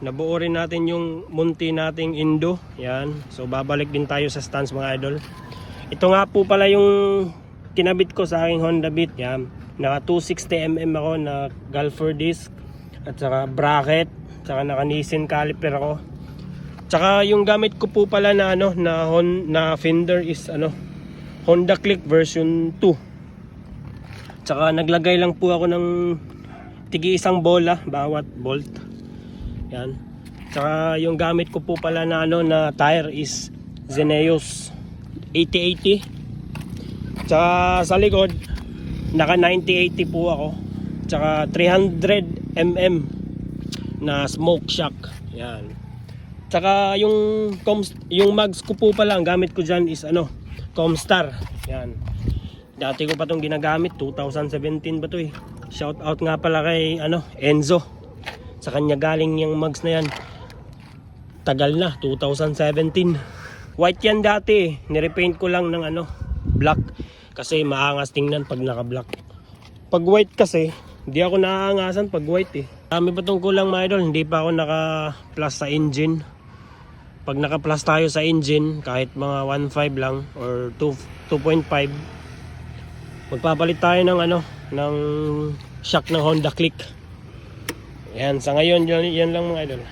Nabuo rin natin yung munti nating Indo. Yan. So babalik din tayo sa stance mga idol. Ito nga po pala yung kinabit ko sa aking Honda Beat. Yan. Naka 260mm ako na Gulfer disc. At saka bracket. Tsaka naka Nissin caliper ako. Tsaka yung gamit ko po pala na ano na Hon, na fender is ano Honda Click version 2. Tsaka naglagay lang po ako ng tigi isang bola bawat bolt. Yan. Tsaka yung gamit ko po pala na ano na tire is Zeneos 8080. Tsaka sa likod naka 9080 po ako. Tsaka 300 mm na smoke shock. Yan. Tsaka yung yung mags ko po pala ang gamit ko diyan is ano, Comstar. Yan. Dati ko pa tong ginagamit 2017 ba to eh. Shout out nga pala kay ano, Enzo. Sa kanya galing yung mugs na yan. Tagal na, 2017. White yan dati. Nirepaint ko lang ng ano, black. Kasi maangas tingnan pag naka-black. Pag white kasi, hindi ako naaangasan pag white eh. Dami pa tong kulang mga idol, hindi pa ako naka-plus sa engine. Pag naka-plus tayo sa engine, kahit mga 1.5 lang or 2 2.5, magpapalit tayo ng ano, ng shock ng Honda Click. Yan, sa ngayon, yan, yan lang mga idol.